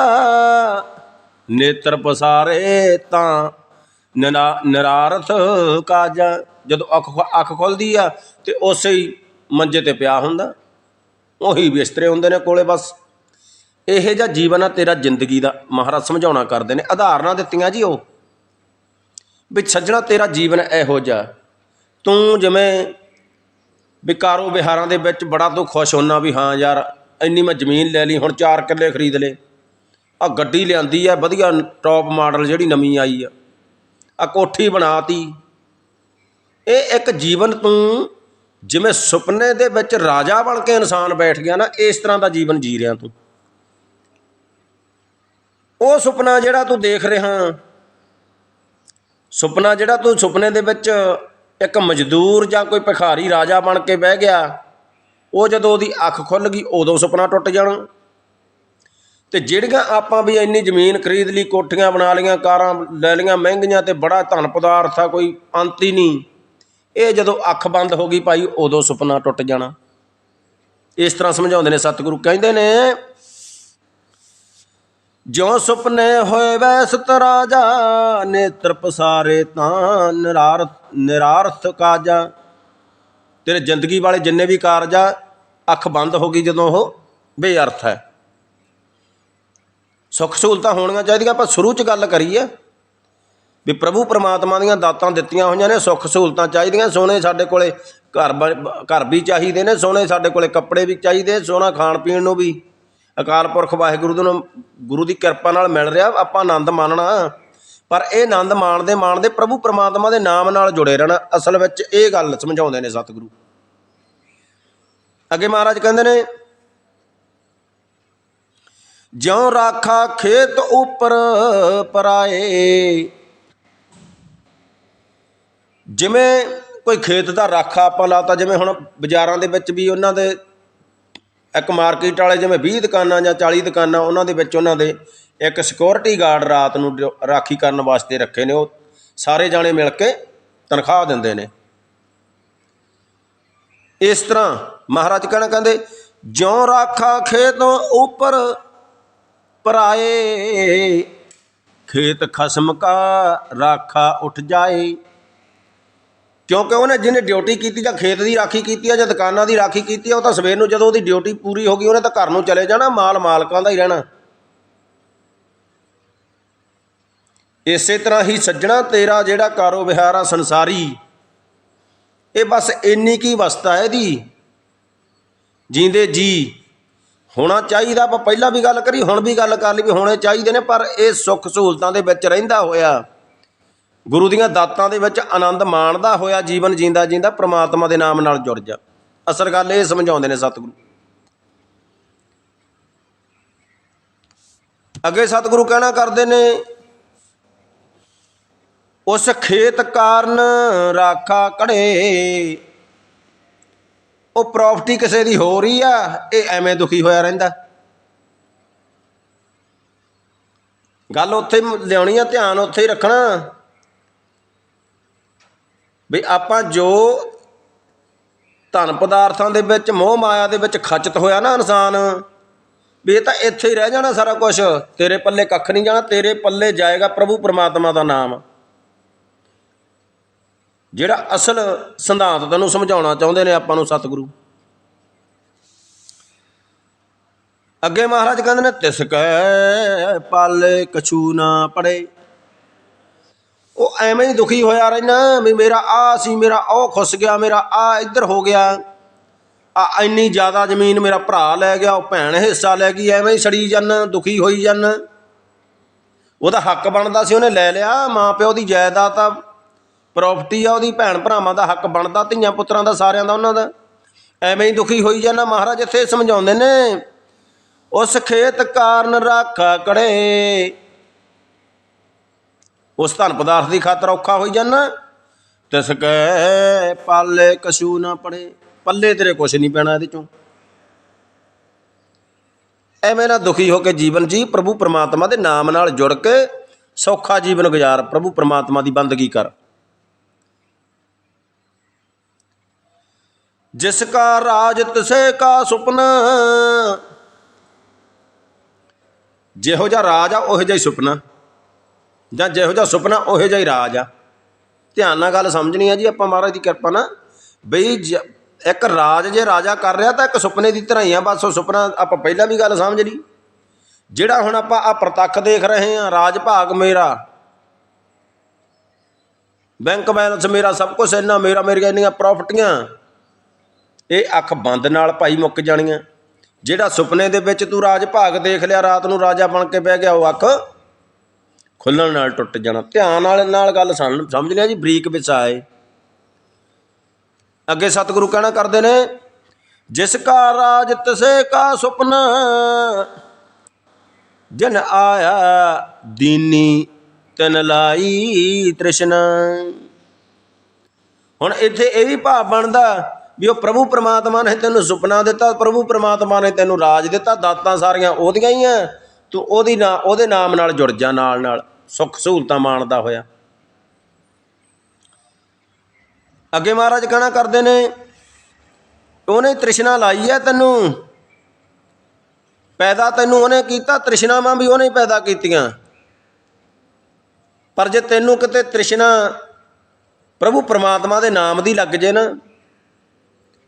ਨੇਤਰ ਪਸਾਰੇ ਤਾਂ ਨਨਾ- ਨਰਾਰਥ ਕਾਜਾ। ਜਦੋਂ ਅੱਖ ਅੱਖ ਖੁੱਲਦੀ ਆ ਤੇ ਉਸੇ ਹੀ ਮੰਜੇ ਤੇ ਪਿਆ ਹੁੰਦਾ। ਉਹੀ ਬਿਸਤਰੇ ਹੁੰਦੇ ਨੇ ਕੋਲੇ ਬਸ। ਇਹੋ ਜਿਹਾ ਜੀਵਨ ਆ ਤੇਰਾ ਜ਼ਿੰਦਗੀ ਦਾ, ਮਹਾਰਾਜ ਸਮਝਾਉਣਾ ਕਰਦੇ ਨੇ। ਉਦਾਹਰਨਾਂ ਦਿੱਤੀਆਂ ਜੀ ਉਹ। ਵੀ ਸੱਜਣਾ, ਤੇਰਾ ਜੀਵਨ ਇਹੋ ਜਿਹਾ। ਤੂੰ ਜਿਵੇਂ ਵੀ ਕਾਰੋ ਵਿਹਾਰਾਂ ਦੇ ਵਿੱਚ ਬੜਾ ਤੂੰ ਖੁਸ਼ ਹੁੰਨਾ ਵੀ ਹਾਂ ਯਾਰ, ਇੰਨੀ ਮੈਂ ਜ਼ਮੀਨ ਲੈ ਲਈ, ਹੁਣ 4 ਕਿੱਲੇ ਖਰੀਦ ਲਏ। ਆ ਗੱਡੀ ਲਿਆਂਦੀ ਆ, ਵਧੀਆ ਟੌਪ ਮਾਡਲ ਜਿਹੜੀ ਨਵੀਂ ਆਈ ਆ। ਆ ਕੋਠੀ ਬਣਾਤੀ। ਇਹ ਇੱਕ ਜੀਵਨ ਤੂੰ ਜਿਵੇਂ ਸੁਪਨੇ ਦੇ ਵਿੱਚ ਰਾਜਾ ਬਣ ਕੇ ਇਨਸਾਨ ਬੈਠ ਗਿਆ ਨਾ, ਇਸ ਤਰ੍ਹਾਂ ਦਾ ਜੀਵਨ ਜੀ ਰਿਹਾ ਤੂੰ। ਉਹ ਸੁਪਨਾ ਜਿਹੜਾ ਤੂੰ ਦੇਖ ਰਿਹਾ ਸੁਪਨਾ ਜਿਹੜਾ ਤੂੰ ਸੁਪਨੇ ਦੇ ਵਿੱਚ ਇੱਕ ਮਜ਼ਦੂਰ ਜਾਂ ਕੋਈ ਭਿਖਾਰੀ ਰਾਜਾ ਬਣ ਕੇ ਬਹਿ ਗਿਆ, ਉਹ ਜਦੋਂ ਉਹਦੀ ਅੱਖ ਖੁੱਲ ਗਈ, ਉਦੋਂ ਸੁਪਨਾ ਟੁੱਟ ਜਾਣਾ। ਤੇ ਜਿਹੜੀਆਂ ਆਪਾਂ ਵੀ ਇੰਨੀ ਜ਼ਮੀਨ ਖਰੀਦ ਲਈ, ਕੋਠੀਆਂ ਬਣਾ ਲਈਆਂ, ਕਾਰਾਂ ਲੈ ਲਈਆਂ, ਮਹਿੰਗੀਆਂ ਤੇ ਬੜਾ ਧਨ ਪਦਾਰਥ ਆ, ਕੋਈ ਅੰਤ ਹੀ ਨਹੀਂ। ਇਹ ਜਦੋਂ ਅੱਖ ਬੰਦ ਹੋ ਗਈ ਭਾਈ, ਉਦੋਂ ਸੁਪਨਾ ਟੁੱਟ ਜਾਣਾ। ਇਸ ਤਰ੍ਹਾਂ ਸਮਝਾਉਂਦੇ ਨੇ ਸਤਿਗੁਰੂ। ਕਹਿੰਦੇ ਨੇ ਜੋ ਸੁਪਨੇ ਹੋਏ ਵੈਸਤ ਰਾਜਾ, ਨੇਤਰ ਪਸਾਰੇ ਤਾਂ ਨਿਰਾਰਥ ਨਿਰਾਰਥ ਕਾਜਾ। ਤੇਰੇ ਜ਼ਿੰਦਗੀ ਵਾਲੇ ਜਿੰਨੇ ਵੀ ਕਾਰਜ ਆ, ਅੱਖ ਬੰਦ ਹੋ ਗਈ ਜਦੋਂ ਉਹ ਬੇਅਰਥ ਹੈ। ਸੁੱਖ ਸਹੂਲਤਾਂ ਹੋਣੀਆਂ ਚਾਹੀਦੀਆਂ, ਆਪਾਂ ਸ਼ੁਰੂ 'ਚ ਗੱਲ ਕਰੀਏ। ਵੀ ਪ੍ਰਭੂ ਪਰਮਾਤਮਾ ਦੀਆਂ ਦਾਤਾਂ ਦਿੱਤੀਆਂ ਹੋਈਆਂ ਨੇ, ਸੁੱਖ ਸਹੂਲਤਾਂ ਚਾਹੀਦੀਆਂ, ਸੋਹਣੇ ਸਾਡੇ ਕੋਲੇ ਘਰ ਬ- ਘਰ ਵੀ ਚਾਹੀਦੇ ਨੇ, ਸੋਹਣੇ ਸਾਡੇ ਕੋਲੇ ਕੱਪੜੇ ਵੀ ਚਾਹੀਦੇ, ਸੋਹਣਾ ਖਾਣ ਪੀਣ ਨੂੰ ਵੀ। ਅਕਾਲ ਪੁਰਖ ਵਾਹਿਗੁਰੂ ਦੇ ਨੂੰ ਗੁਰੂ ਦੀ ਕਿਰਪਾ ਨਾਲ ਮਿਲ ਰਿਹਾ, ਆਪਾਂ ਆਨੰਦ ਮਾਣਨਾ। ਪਰ ਇਹ ਆਨੰਦ ਮਾਣਦੇ ਮਾਣਦੇ ਪ੍ਰਭੂ ਪਰਮਾਤਮਾ ਦੇ ਨਾਮ ਨਾਲ ਜੁੜੇ ਰਹਿਣਾ, ਅਸਲ ਵਿੱਚ ਇਹ ਗੱਲ ਸਮਝਾਉਂਦੇ ਨੇ ਸਤਿਗੁਰੂ। ਅੱਗੇ ਮਹਾਰਾਜ ਕਹਿੰਦੇ ਨੇ, ਜਿਉ ਰਾਖਾ ਖੇਤ ਉੱਪਰ ਪਰਾਏ, ਜਿਵੇਂ ਕੋਈ ਖੇਤ ਦਾ ਰਾਖਾ ਆਪਾਂ ਲਾਤਾ, ਜਿਵੇਂ ਹੁਣ ਬਾਜ਼ਾਰਾਂ ਦੇ ਵਿੱਚ ਵੀ ਉਹਨਾਂ ਦੇ ਇੱਕ ਮਾਰਕੀਟ ਵਾਲੇ ਜਿਵੇਂ 20 ਦੁਕਾਨਾਂ ਜਾਂ 40 ਦੁਕਾਨਾਂ ਉਹਨਾਂ ਦੇ ਵਿੱਚ ਉਹਨਾਂ ਦੇ ਇੱਕ ਸਿਕਿਉਰਿਟੀ ਗਾਰਡ ਰਾਤ ਨੂੰ ਜੋ ਰਾਖੀ ਕਰਨ ਵਾਸਤੇ ਰੱਖੇ ਨੇ, ਉਹ ਸਾਰੇ ਜਾਣੇ ਮਿਲ ਕੇ ਤਨਖਾਹ ਦਿੰਦੇ ਨੇ। ਇਸ ਤਰ੍ਹਾਂ ਮਹਾਰਾਜ ਕਹਿਣਾ ਕਹਿੰਦੇ, ਜਿਉਂ ਰਾਖਾ ਖੇਤੋਂ ਉੱਪਰ ਪਰਾਏ, ਖੇਤ ਖਸਮ ਕਾ ਰਾਖਾ ਉੱਠ ਜਾਏ ਕਿਉਂਕਿ ਉਹਨੇ ਜਿਹਨੇ ਡਿਊਟੀ ਕੀਤੀ ਜਾਂ ਖੇਤ ਦੀ ਰਾਖੀ ਕੀਤੀ ਆ ਜਾਂ ਦੁਕਾਨਾਂ ਦੀ ਰਾਖੀ ਕੀਤੀ ਆ, ਉਹ ਤਾਂ ਸਵੇਰ ਨੂੰ ਜਦੋਂ ਉਹਦੀ ਡਿਊਟੀ ਪੂਰੀ ਹੋ ਗਈ, ਉਹਨੇ ਤਾਂ ਘਰ ਨੂੰ ਚਲੇ ਜਾਣਾ, ਮਾਲ ਮਾਲਕਾਂ ਦਾ ਹੀ ਰਹਿਣਾ। ਇਸੇ ਤਰ੍ਹਾਂ ਹੀ ਸੱਜਣਾ, ਤੇਰਾ ਜਿਹੜਾ ਕਾਰੋ ਵਿਹਾਰ ਆ ਸੰਸਾਰੀ, ਇਹ ਬਸ ਇੰਨੀ ਕੀ ਵਸਤਾ ਹੈ ਇਹਦੀ। ਜੀਂਦੇ ਜੀ, ਹੋਣਾ ਚਾਹੀਦਾ, ਆਪਾਂ ਪਹਿਲਾਂ ਵੀ ਗੱਲ ਕਰੀ, ਹੁਣ ਵੀ ਗੱਲ ਕਰ ਲਈ ਵੀ ਹੋਣੇ ਚਾਹੀਦੇ ਨੇ, ਪਰ ਇਹ ਸੁੱਖ ਸਹੂਲਤਾਂ ਦੇ ਵਿੱਚ ਰਹਿੰਦਾ ਹੋਇਆ। ਗੁਰੂ ਦੀਆਂ ਦਾਤਾਂ ਦੇ ਵਿੱਚ ਆਨੰਦ ਮਾਣਦਾ ਹੋਇਆ ਜੀਵਨ ਜੀਂਦਾ ਜੀਂਦਾ ਪ੍ਰਮਾਤਮਾ ਦੇ ਨਾਮ ਨਾਲ ਜੁੜ ਜਾ। ਅਸਰ ਗੱਲ ਇਹ ਸਮਝਾਉਂਦੇ ਨੇ ਸਤਿਗੁਰੂ। ਅੱਗੇ ਸਤਿਗੁਰੂ ਕਹਿਣਾ ਕਰਦੇ ਨੇ, ਉਸ ਖੇਤ ਕਾਰਨ ਰਾਖਾ ਕੜੇ, ਉਹ ਪ੍ਰਾਪਰਟੀ ਕਿਸੇ ਦੀ ਹੋ ਰਹੀ ਆ, ਇਹ ਐਵੇਂ ਦੁਖੀ ਹੋਇਆ ਰਹਿੰਦਾ। ਗੱਲ ਉੱਥੇ ਲਿਆਉਣੀ ਆ, ਧਿਆਨ ਉੱਥੇ ਹੀ ਰੱਖਣਾ। ਵੀ ਆਪਾਂ ਜੋ ਧਨ ਪਦਾਰਥਾਂ ਦੇ ਵਿੱਚ, ਮੋਹ ਮਾਇਆ ਦੇ ਵਿੱਚ ਖਚਤ ਹੋਇਆ ਨਾ ਇਨਸਾਨ, ਵੀ ਇਹ ਤਾਂ ਇੱਥੇ ਹੀ ਰਹਿ ਜਾਣਾ ਸਾਰਾ ਕੁਝ ਤੇਰੇ ਪੱਲੇ ਕੱਖ ਨਹੀਂ ਜਾਣਾ, ਤੇਰੇ ਪੱਲੇ ਜਾਏਗਾ ਪ੍ਰਭੂ ਪਰਮਾਤਮਾ ਦਾ ਨਾਮ। ਜਿਹੜਾ ਅਸਲ ਸਿਧਾਂਤ ਤੈਨੂੰ ਸਮਝਾਉਣਾ ਚਾਹੁੰਦੇ ਨੇ ਆਪਾਂ ਨੂੰ ਸਤਿਗੁਰੂ। ਅੱਗੇ ਮਹਾਰਾਜ ਕਹਿੰਦੇ ਨੇ, ਤਿਸ ਕੈ ਪਾਲੇ ਕਛੂ ਨਾ ਪੜੇ। ਉਹ ਐਵੇਂ ਹੀ ਦੁਖੀ ਹੋਇਆ ਰਹਿਣਾ ਵੀ ਮੇਰਾ ਆ ਸੀ, ਮੇਰਾ ਉਹ ਖੁੱਸ ਗਿਆ, ਮੇਰਾ ਆ ਇੱਧਰ ਹੋ ਗਿਆ। ਆ ਇੰਨੀ ਜ਼ਿਆਦਾ ਜ਼ਮੀਨ ਮੇਰਾ ਭਰਾ ਲੈ ਗਿਆ, ਉਹ ਭੈਣ ਹਿੱਸਾ ਲੈ ਗਈ, ਐਵੇਂ ਹੀ ਸੜੀ ਜਨ, ਦੁਖੀ ਹੋਈ ਜਨ। ਉਹਦਾ ਹੱਕ ਬਣਦਾ ਸੀ, ਉਹਨੇ ਲੈ ਲਿਆ। ਮਾਂ ਪਿਓ ਦੀ ਜਾਇਦਾਦ ਆ ਪ੍ਰਾਪਰਟੀ ਆ, ਉਹਦੀ ਭੈਣ ਭਰਾਵਾਂ ਦਾ ਹੱਕ ਬਣਦਾ, ਧੀਆਂ ਪੁੱਤਰਾਂ ਦਾ, ਸਾਰਿਆਂ ਦਾ, ਉਹਨਾਂ ਦਾ। ਐਵੇਂ ਹੀ ਦੁਖੀ ਹੋਈ ਜਾਂਦਾ ਮਹਾਰਾਜ ਇੱਥੇ ਸਮਝਾਉਂਦੇ ਨੇ, ਉਸ ਖੇਤ ਕਾਰਨ ਰਾਖਾ ਕੜੇ ਉਸ ਧਨ ਪਦਾਰਥ ਦੀ ਖਾਤਰ ਔਖਾ ਹੋਈ ਜਾਂਦਾ ਤਿਸ ਕੈ ਪਾਲੇ ਕਛੂ ਨਾ ਪੜੇ, ਪੱਲੇ ਤੇਰੇ ਕੁਛ ਨਹੀਂ ਪੈਣਾ ਇਹਦੇ ਚੋਂ। ਐਵੇਂ ਨਾ ਦੁਖੀ ਹੋ ਕੇ ਜੀਵਨ ਜੀ, ਪ੍ਰਭੂ ਪਰਮਾਤਮਾ ਦੇ ਨਾਮ ਨਾਲ ਜੁੜ ਕੇ ਸੌਖਾ ਜੀਵਨ ਗੁਜ਼ਾਰ, ਪ੍ਰਭੂ ਪਰਮਾਤਮਾ ਦੀ ਬੰਦਗੀ ਕਰ। ਜਿਸ ਕਾ ਰਾਜ, ਤਿਸੇ ਕਾ ਸੁਪਨਾ। ਜਿਹੋ ਜਿਹਾ ਰਾਜ ਆ, ਉਹੋ ਜਿਹਾ ਹੀ ਸੁਪਨਾ। ਜਾਂ ਜਿਹੋ ਜਿਹਾ ਸੁਪਨਾ, ਉਹੋ ਜਿਹਾ ਹੀ ਰਾਜ ਆ। ਧਿਆਨ ਨਾਲ ਗੱਲ ਸਮਝਣੀ ਆ ਜੀ, ਆਪਾਂ ਮਹਾਰਾਜ ਦੀ ਕਿਰਪਾ ਨਾਲ। ਬਈ ਜ- ਇੱਕ ਰਾਜ ਜੇ ਰਾਜਾ ਕਰ ਰਿਹਾ, ਤਾਂ ਇੱਕ ਸੁਪਨੇ ਦੀ ਤਰ੍ਹਾਂ ਹੀ ਆ, ਬਸ ਉਹ ਸੁਪਨਾ ਆਪਾਂ ਪਹਿਲਾਂ ਵੀ ਗੱਲ ਸਮਝ ਲਈ। ਜਿਹੜਾ ਹੁਣ ਆਪਾਂ ਆ ਪ੍ਰਤੱਖ ਦੇਖ ਰਹੇ ਹਾਂ ਰਾਜ ਭਾਗ ਮੇਰਾ। ਬੈਂਕ ਬੈਲੈਂਸ ਮੇਰਾ, ਸਭ ਕੁਝ ਇੰਨਾ ਮੇਰਾ, ਮੇਰੀਆਂ ਇੰਨੀਆਂ ਪ੍ਰਾਪਰਟੀਆਂ। ਇਹ ਅੱਖ ਬੰਦ ਨਾਲ ਭਾਈ ਮੁੱਕ ਜਾਣੀਆਂ। ਜਿਹੜਾ ਸੁਪਨੇ ਦੇ ਵਿੱਚ ਤੂੰ ਰਾਜ ਭਾਗ ਦੇਖ ਲਿਆ, ਰਾਤ ਨੂੰ ਰਾਜਾ ਬਣ ਕੇ ਬਹਿ ਗਿਆ, ਉਹ ਅੱਖ ਖੁੱਲਣ ਨਾਲ ਟੁੱਟ ਜਾਣਾ। ਧਿਆਨ ਨਾਲ ਨਾਲ ਗੱਲ ਸੁਣ, ਸਮਝ ਲਿਆ ਜੀ? ਬਰੀਕ ਵਿੱਚ ਆਏ ਅੱਗੇ ਸਤਿਗੁਰੂ ਕਹਿਣਾ ਕਰਦੇ ਨੇ, ਜਿਸ ਕਾ ਰਾਜ ਤਸੇ ਕਾ ਸੁਪਨਾ, ਜਨ ਆਇਆ ਦੀਨੀ ਤਨ ਲਾਈ ਤ੍ਰਿਸ਼ਨ। ਹੁਣ ਇੱਥੇ ਇਹ ਵੀ ਭਾਵ ਬਣਦਾ ਵੀ ਉਹ ਪ੍ਰਭੂ ਪ੍ਰਮਾਤਮਾ ਨੇ ਤੈਨੂੰ ਸੁਪਨਾ ਦਿੱਤਾ, ਪ੍ਰਭੂ ਪ੍ਰਮਾਤਮਾ ਨੇ ਤੈਨੂੰ ਰਾਜ ਦਿੱਤਾ, ਦਾਤਾਂ ਸਾਰੀਆਂ ਉਹਦੀਆਂ ਹੀ ਆ, ਤੂੰ ਉਹਦੀ ਨਾ, ਉਹਦੇ ਨਾਮ ਨਾਲ ਜੁੜ ਜਾ ਨਾਲ ਨਾਲ ਸੁੱਖ ਸਹੂਲਤਾਂ ਮਾਣਦਾ ਹੋਇਆ। ਅੱਗੇ ਮਹਾਰਾਜ ਕਹਿਣਾ ਕਰਦੇ ਨੇ, ਉਹਨੇ ਤ੍ਰਿਸ਼ਨਾ ਲਾਈ ਹੈ ਤੈਨੂੰ। ਪੈਦਾ ਤੈਨੂੰ ਉਹਨੇ ਕੀਤਾ, ਤ੍ਰਿਸ਼ਨਾਵਾਂ ਵੀ ਉਹਨੇ ਪੈਦਾ ਕੀਤੀਆਂ। ਪਰ ਜੇ ਤੈਨੂੰ ਕਿਤੇ ਤ੍ਰਿਸ਼ਨਾ ਪ੍ਰਭੂ ਪਰਮਾਤਮਾ ਦੇ ਨਾਮ ਦੀ ਲੱਗ ਜੇ ਨਾ,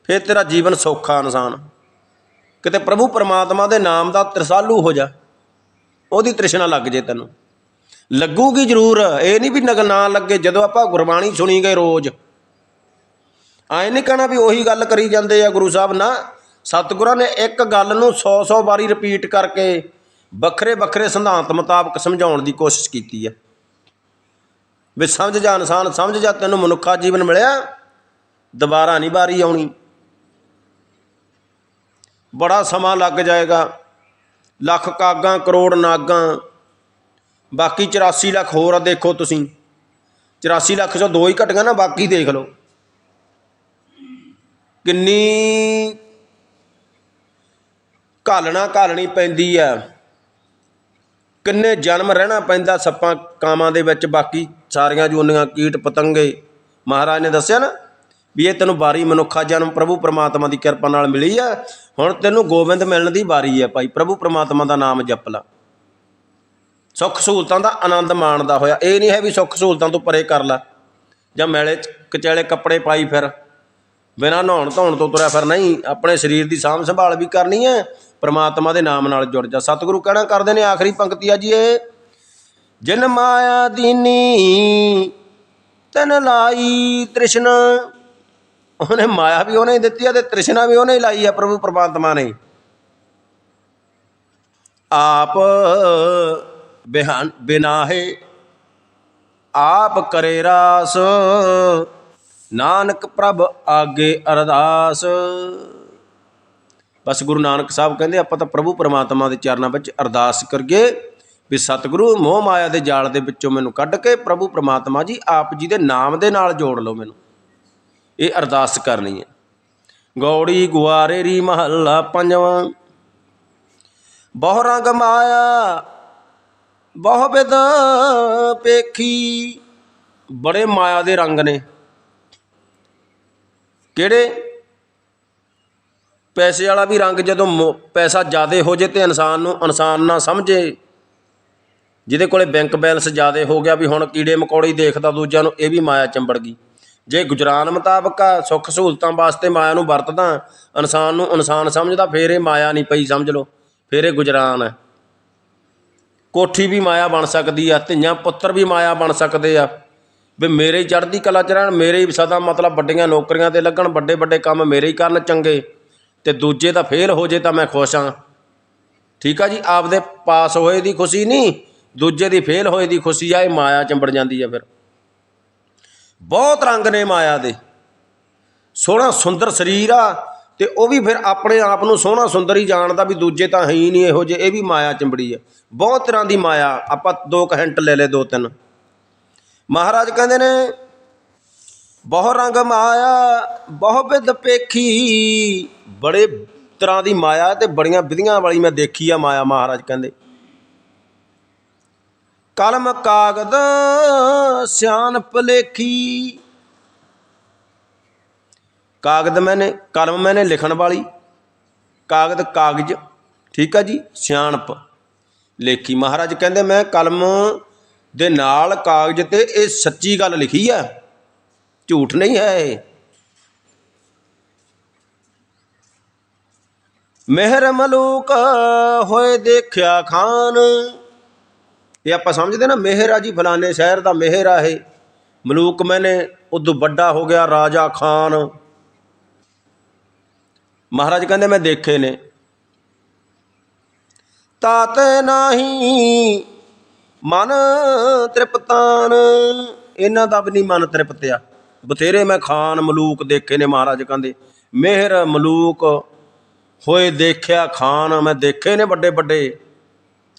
ਫਿਰ ਤੇਰਾ ਜੀਵਨ ਸੌਖਾ ਇਨਸਾਨ। ਕਿਤੇ ਪ੍ਰਭੂ ਪਰਮਾਤਮਾ ਦੇ ਨਾਮ ਦਾ ਤਰਸਾਲੂ ਹੋ ਜਾ, ਉਹਦੀ ਤ੍ਰਿਸ਼ਨਾ ਲੱਗ ਜੇ ਤੈਨੂੰ। ਲੱਗੂਗੀ ਜ਼ਰੂਰ। ਇਹ ਨਹੀਂ ਵੀ ਨਗ ਨਾ ਲੱਗੇ, ਜਦੋਂ ਆਪਾਂ ਗੁਰਬਾਣੀ ਸੁਣੀ ਗਏ ਰੋਜ਼। ਆਏ ਨਹੀਂ ਕਹਣਾ ਵੀ ਉਹੀ ਗੱਲ ਕਰੀ ਜਾਂਦੇ ਆ ਗੁਰੂ ਸਾਹਿਬ, ਨਾ। ਸਤਿਗੁਰਾਂ ਨੇ ਇੱਕ ਗੱਲ ਨੂੰ 100-100 ਵਾਰੀ ਰਿਪੀਟ ਕਰਕੇ ਵੱਖਰੇ ਵੱਖਰੇ ਸਿਧਾਂਤ ਮੁਤਾਬਕ ਸਮਝਾਉਣ ਦੀ ਕੋਸ਼ਿਸ਼ ਕੀਤੀ ਹੈ ਵੀ ਸਮਝ ਜਾ ਇਨਸਾਨ, ਸਮਝ ਜਾ, ਤੈਨੂੰ ਮਨੁੱਖਾ ਜੀਵਨ ਮਿਲਿਆ। ਦੁਬਾਰਾ ਨਹੀਂ ਵਾਰੀ ਆਉਣੀ। ਬੜਾ ਸਮਾਂ ਲੱਗ ਜਾਏਗਾ। ਲੱਖ ਕਾਗਾਂ, ਕਰੋੜ ਨਾਗਾਂ। ਬਾਕੀ 84 ਲੱਖ ਹੋਰ ਆ, ਦੇਖੋ ਤੁਸੀਂ। 84 ਲੱਖ ਚੋਂ ਦੋ ਹੀ ਘਟੀਆਂ ਨਾ, ਬਾਕੀ ਦੇਖ ਲਓ। ਕਿੰਨੀ ਘਾਲਣਾ ਘਾਲਣੀ ਪੈਂਦੀ ਆ। ਕਿੰਨੇ ਜਨਮ ਰਹਿਣਾ ਪੈਂਦਾ ਸੱਪਾਂ ਕਾਮਾਂ ਦੇ ਵਿੱਚ, ਬਾਕੀ ਸਾਰੀਆਂ ਜੂਨੀਆਂ ਕੀਟ ਪਤੰਗੇ। ਮਹਾਰਾਜ ਨੇ ਦੱਸਿਆ ਨਾ ਵੀ ਇਹ ਤੈਨੂੰ ਬਾਰੀ ਮਨੁੱਖਾ ਜਨਮ, ਪ੍ਰਭੂ ਪ੍ਰਮਾਤਮਾ ਦੀ ਕਿਰਪਾ ਨਾਲ ਮਿਲੀ ਆ। ਹੁਣ ਤੈਨੂੰ ਗੋਬਿੰਦ ਮਿਲਣ ਦੀ ਵਾਰੀ ਆ ਭਾਈ, ਪ੍ਰਭੂ ਪ੍ਰਮਾਤਮਾ ਦਾ ਨਾਮ ਜਪ ਲਾ। ਸੁੱਖ ਸਹੂਲਤਾਂ ਦਾ ਆਨੰਦ ਮਾਣਦਾ ਹੋਇਆ। ਇਹ ਨਹੀਂ ਹੈ ਵੀ ਸੁੱਖ ਸਹੂਲਤਾਂ ਤੋਂ ਪਰੇ ਕਰ ਲੈ। ਜਾਂ ਮੈਲੇ ਚ ਕਚੈਲੇ ਕੱਪੜੇ ਪਾਈ ਫਿਰ। ਬਿਨਾਂ ਨਹਾਉਣ ਧੋਣ ਤੋਂ ਤੁਰਿਆ ਫਿਰ ਨਹੀਂ। ਆਪਣੇ ਸਰੀਰ ਦੀ ਸਾਂਭ ਸੰਭਾਲ ਵੀ ਕਰਨੀ ਹੈ। ਪ੍ਰਮਾਤਮਾ ਦੇ ਨਾਮ ਨਾਲ ਜੁੜ ਜਾ। ਸਤਿਗੁਰੂ ਕਹਿਣਾ ਕਰਦੇ ਨੇ ਆਖਰੀ ਪੰਕਤੀ ਆ ਜੀ ਇਹ। ਜਿਨ ਮਾਇਆ ਦੀਨੀ ਤਨ ਲਾਈ ਤ੍ਰਿਸ਼ਨ। ਉਹਨੇ ਮਾਇਆ ਵੀ ਉਹਨੇ ਦਿੱਤੀ ਆ ਤੇ ਤ੍ਰਿਸ਼ਨਾ ਵੀ ਉਹਨੇ ਹੀ ਲਾਈ ਆ ਪ੍ਰਭੂ ਪ੍ਰਮਾਤਮਾ ਨੇ। ਆਪ ਬਿਹਾਨ ਬਿਨਾਹੇ, ਆਪ ਕਰੇ ਰਾਸ। ਨਾਨਕ ਪ੍ਰਭ ਆਗੇ ਅਰਦਾਸ। ਬਸ ਗੁਰੂ ਨਾਨਕ ਸਾਹਿਬ ਕਹਿੰਦੇ, ਆਪਾਂ ਤਾਂ ਪ੍ਰਭੂ ਪਰਮਾਤਮਾ ਦੇ ਚਰਨਾਂ ਵਿੱਚ ਅਰਦਾਸ ਕਰੀਏ ਵੀ ਸਤਿਗੁਰੂ ਮੋਹ ਮਾਇਆ ਦੇ ਜਾਲ ਦੇ ਵਿੱਚੋਂ ਮੈਨੂੰ ਕੱਢ ਕੇ ਪ੍ਰਭੂ ਪਰਮਾਤਮਾ ਜੀ, ਆਪ ਜੀ ਦੇ ਨਾਮ ਦੇ ਨਾਲ ਜੋੜ ਲਓ ਮੈਨੂੰ। ਇਹ ਅਰਦਾਸ ਕਰਨੀ ਹੈ। ਗੌੜੀ ਗੁਆਰੇ ਰੀ ਮਹੱਲਾ ਪੰਜਵਾਂ। ਬਹੁ ਰੰਗ ਮਾਇਆ ਬਹੁ ਪੇਖੀ। ਬੜੇ ਮਾਇਆ ਦੇ ਰੰਗ ਨੇ। ਕਿਹੜੇ? ਪੈਸੇ ਵਾਲਾ ਵੀ ਰੰਗ ਜਦੋਂ ਮੋ- ਪੈਸਾ ਜ਼ਿਆਦਾ ਹੋ ਜੇ ਤੇ ਇਨਸਾਨ ਨੂੰ ਇਨਸਾਨ ਨਾ ਸਮਝੇ। ਜਿਹਦੇ ਕੋਲੇ ਬੈਂਕ ਬੈਲੈਂਸ ਜ਼ਿਆਦਾ ਹੋ ਗਿਆ ਵੀ ਹੁਣ ਕੀੜੇ ਮਕੌੜੇ ਦੇਖਦਾ ਦੂਜਿਆਂ ਨੂੰ, ਇਹ ਵੀ ਮਾਇਆ ਚੰਬੜ ਗਈ। ਜੇ ਗੁਜਰਾਨ ਮੁਤਾਬਕ ਸੁੱਖ ਸਹੂਲਤਾਂ ਵਾਸਤੇ ਮਾਇਆ ਨੂੰ ਵਰਤਦਾ, ਇਨਸਾਨ ਨੂੰ ਇਨਸਾਨ ਸਮਝਦਾ, ਫੇਰ ਇਹ ਮਾਇਆ ਨਹੀਂ ਪਈ, ਸਮਝ ਲਓ। ਫੇਰ ਇਹ ਗੁਜਰਾਨ ਹੈ ਕੋਠੀ ਵੀ ਮਾਇਆ ਬਣ ਸਕਦੀ ਆ, ਧੀਆਂ ਪੁੱਤਰ ਵੀ ਮਾਇਆ ਬਣ ਸਕਦੇ ਆ। ਵੀ ਮੇਰੇ ਹੀ ਚੜ੍ਹਦੀ ਕਲਾ ਚ ਰਹਿਣ, ਮੇਰੇ ਹੀ ਸਦਾ ਮਤਲਬ ਵੱਡੀਆਂ ਨੌਕਰੀਆਂ ਤੇ ਲੱਗਣ ਵੱਡੇ ਵੱਡੇ ਕੰਮ ਮੇਰੇ ਹੀ ਕਰਨ ਚੰਗੇ, ਤੇ ਦੂਜੇ ਦਾ ਫੇਲ ਹੋ ਜੇ ਤਾਂ ਮੈਂ ਖੁਸ਼ ਹਾਂ। ਠੀਕ ਆ ਜੀ, ਆਪਦੇ ਪਾਸ ਹੋਏ ਦੀ ਖੁਸ਼ੀ ਨਹੀਂ, ਦੂਜੇ ਦੀ ਫੇਲ ਹੋਏ ਦੀ ਖੁਸ਼ੀ ਆ, ਇਹ ਮਾਇਆ ਚੰਬੜ ਜਾਂਦੀ ਆ ਫਿਰ। ਬਹੁਤ ਰੰਗ ਨੇ ਮਾਇਆ ਦੇ। ਸੋਹਣਾ ਸੁੰਦਰ ਸਰੀਰ ਆ ਤੇ ਉਹ ਵੀ ਫਿਰ ਆਪਣੇ ਆਪ ਨੂੰ ਸੋਹਣਾ ਸੁੰਦਰ ਹੀ ਜਾਣਦਾ ਵੀ ਦੂਜੇ ਤਾਂ ਹੈ ਹੀ ਨਹੀਂ ਇਹੋ ਜਿਹੇ, ਇਹ ਵੀ ਮਾਇਆ ਚਿੰਬੜੀ ਹੈ। ਬਹੁਤ ਤਰ੍ਹਾਂ ਦੀ ਮਾਇਆ, ਆਪਾਂ ਦੋ ਕਹਿੰਟ ਲੈ ਲੈ ਦੋ ਤਿੰਨ। ਮਹਾਰਾਜ ਕਹਿੰਦੇ ਨੇ, ਬਹੁ ਰੰਗ ਮਾਇਆ, ਬਹੁ ਵਿਦ ਪੇਖੀ, ਬੜੇ ਤਰ੍ਹਾਂ ਦੀ ਮਾਇਆ ਤੇ ਬੜੀਆਂ ਵਿਧੀਆਂ ਵਾਲੀ ਮੈਂ ਦੇਖੀ ਆ ਮਾਇਆ, ਮਹਾਰਾਜ ਕਹਿੰਦੇ। ਕਲਮ ਕਾਗਦ ਸਿਆਨ ਭਲੇਖੀ ਕਾਗਦ ਮੈਨੇ, ਕਲਮ ਮੈਨੇ ਲਿਖਣ ਵਾਲੀ। ਕਾਗਦ ਕਾਗਜ਼, ਠੀਕ ਆ ਜੀ, ਸਿਆਣਪ। ਲੇਖੀ ਮਹਾਰਾਜ ਕਹਿੰਦੇ, ਮੈਂ ਕਲਮ ਦੇ ਨਾਲ ਕਾਗਜ਼ ਤੇ ਇਹ ਸੱਚੀ ਗੱਲ ਲਿਖੀ ਆ। ਝੂਠ ਨਹੀਂ ਹੈ ਇਹ। ਮਿਹਰ ਮਲੂਕ ਹੋਏ ਦੇਖਿਆ ਖਾਨ। ਇਹ ਆਪਾਂ ਸਮਝਦੇ ਨਾ, ਮਿਹਰ ਆ ਜੀ, ਫਲਾਣੇ ਸ਼ਹਿਰ ਦਾ ਮਿਹਰ ਆ ਇਹ। ਮਲੂਕ ਮੈਨੇ ਉਦੋਂ ਵੱਡਾ ਹੋ ਗਿਆ ਰਾਜਾ ਖਾਨ। ਮਹਾਰਾਜ ਕਹਿੰਦੇ ਮੈਂ ਦੇਖੇ ਨੇ। ਤਾਤੇ ਨਾਹੀ, ਮਨ ਤ੍ਰਿਪਤਾਨ। ਇਹਨਾਂ ਦਾ ਵੀ ਨਹੀਂ ਮਨ ਤ੍ਰਿਪਤਿਆ। ਬਥੇਰੇ ਮੈਂ ਖਾਨ ਮਲੂਕ ਦੇਖੇ ਨੇ ਮਹਾਰਾਜ ਕਹਿੰਦੇ। ਮਿਹਰ ਮਲੂਕ ਹੋਏ ਦੇਖਿਆ ਖਾਨ, ਮੈਂ ਦੇਖੇ ਨੇ ਵੱਡੇ ਵੱਡੇ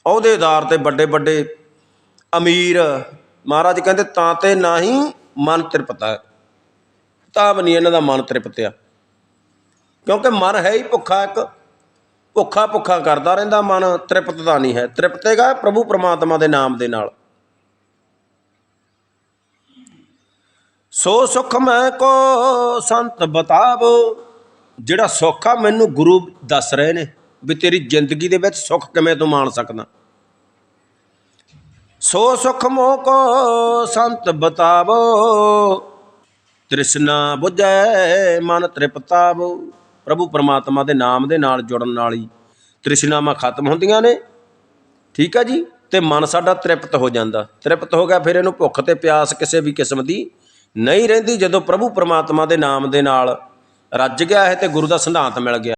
ਅਹੁਦੇਦਾਰ ਤੇ ਵੱਡੇ ਵੱਡੇ ਅਮੀਰ, ਮਹਾਰਾਜ ਕਹਿੰਦੇ, ਤਾਂ ਤੇ ਨਹੀਂ ਮਨ ਤ੍ਰਿਪਤਾ। ਤਾਂ ਵੀ ਨਹੀਂ ਇਹਨਾਂ ਦਾ ਮਨ ਤ੍ਰਿਪਤਿਆ। ਕਿਉਂਕਿ ਮਨ ਹੈ ਹੀ ਭੁੱਖਾ ਇੱਕ। ਭੁੱਖਾ ਭੁੱਖਾ ਕਰਦਾ ਰਹਿੰਦਾ ਮਨ ਤ੍ਰਿਪਤ ਦਾ ਨਹੀਂ ਹੈ। ਤ੍ਰਿਪਤੇਗਾ ਪ੍ਰਭੂ ਪ੍ਰਮਾਤਮਾ ਦੇ ਨਾਮ ਦੇ ਨਾਲ। ਸੋ ਸੁਖ ਮੈਂ ਕੋ ਸੰਤ ਬਤਾਵੋ, ਜਿਹੜਾ ਸੁੱਖ ਆ ਮੈਨੂੰ ਗੁਰੂ ਦੱਸ ਰਹੇ ਨੇ ਵੀ ਤੇਰੀ ਜ਼ਿੰਦਗੀ ਦੇ ਵਿੱਚ ਸੁੱਖ ਕਿਵੇਂ ਤੂੰ ਮਾਣ ਸਕਦਾ। ਸੋ ਸੁਖ ਮੋ ਕੋ ਸੰਤ ਬਤਾਵੋ, ਤ੍ਰਿਸ਼ਨਾ ਬੁਝੈ ਮਨ ਤ੍ਰਿਪਤਾਵੋ। ਪ੍ਰਭੂ ਪਰਮਾਤਮਾ ਦੇ ਨਾਮ ਦੇ ਨਾਲ ਜੁੜਨ ਨਾਲ ਹੀ ਤ੍ਰਿਸ਼ਨਾਵਾਂ ਖਤਮ ਹੁੰਦੀਆਂ ਨੇ। ਠੀਕ ਆ ਜੀ? ਤੇ ਮਨ ਸਾਡਾ ਤ੍ਰਿਪਤ ਹੋ ਜਾਂਦਾ। ਤ੍ਰਿਪਤ ਹੋ ਗਿਆ, ਫਿਰ ਇਹਨੂੰ ਭੁੱਖ ਤੇ ਪਿਆਸ ਕਿਸੇ ਵੀ ਕਿਸਮ ਦੀ ਨਹੀਂ ਰਹਿੰਦੀ। ਜਦੋਂ ਪ੍ਰਭੂ ਪਰਮਾਤਮਾ ਦੇ ਨਾਮ ਦੇ ਨਾਲ ਰੱਜ ਗਿਆ ਹੈ ਤੇ ਗੁਰੂ ਦਾ ਸਿਧਾਂਤ ਮਿਲ ਗਿਆ।